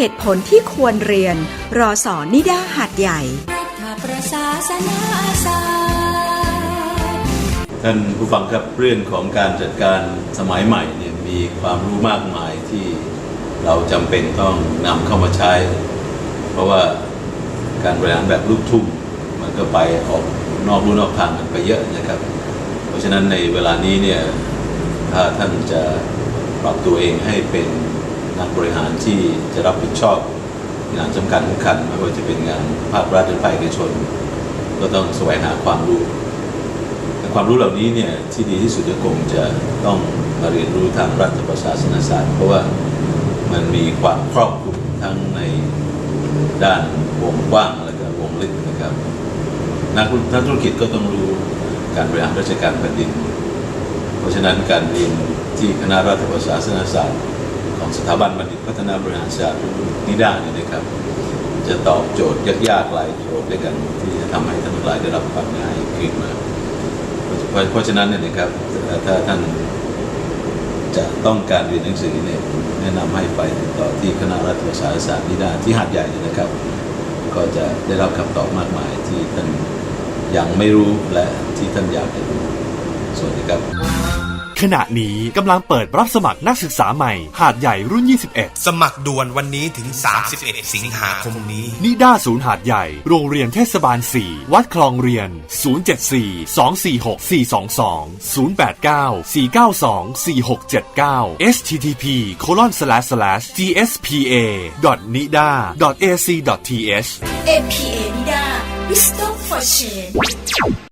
เหตุผลที่ควรเรียน รอสอนนิดาหัดใหญ่ประศาสนาศาท่านผู้ฟังครับเรื่องของการจัดการสมัยใหม่เนี่ยมีความรู้มากมายที่เราจำเป็นต้องนำเข้ามาใช้ เพราะว่าการบริหารแบบลูกทุ่งมันก็ไปออกนอกรูนอกทางกันไปเยอะนะครับ เพราะฉะนั้นในเวลานี้เนี่ยถ้าท่านจะปรับตัวเองให้เป็น นักบริหารที่จะรับผิดชอบงานสำคัญสำคัญไม่ว่าจะเป็นงานภาครัฐหรือภาคเอกชน ก็ต้องแสวงหาความรู้แต่ความรู้เหล่านี้เนี่ยที่ดีที่สุดก็คงจะต้องมาเรียนรู้ทางรัฐประศาสนศาสตร์ เพราะว่ามันมีความครอบคลุมทั้งในด้านวงกว้างและก็วงลึกนะครับนักนักธุรกิจก็ต้องรู้การบริหารราชการแผ่นดิน เพราะฉะนั้นการเรียนที่คณะรัฐประศาสนศาสตร์ ของสถาบันบัณฑิตพัฒนาบริหารศาสตร์นิด้าเนี่ยนะครับ จะตอบโจทย์ยากๆหลายโจทย์ด้วยกันที่จะทำให้ท่านทั้งหลายได้รับความง่ายขึ้นมาเพราะเพราะฉะนั้นเนี่ยนะครับถ้าท่านจะต้องการเรียนหนังสือเนี่ยแนะนำให้ไปติดต่อที่คณะรัฐศาสนศาสตร์นิด้าที่หาดใหญ่เนี่ยนะครับ ก็จะได้รับคำตอบมากมายที่ท่านยังไม่รู้และที่ท่านอยากจะรู้สวัสดีครับ ขณะนี้กำลังเปิดรับสมัครนักศึกษาใหม่ หาดใหญ่รุ่น 21 สมัครด่วนวันนี้ถึง 31 สิงหาคมนี้ นิด้าศูนย์หาดใหญ่ โรงเรียนเทศบาล 4 วัดคลองเรียน 074 246 422 089 492 4679 http colon slash slash gspa nida ac th APA นิดา Wisdom for Change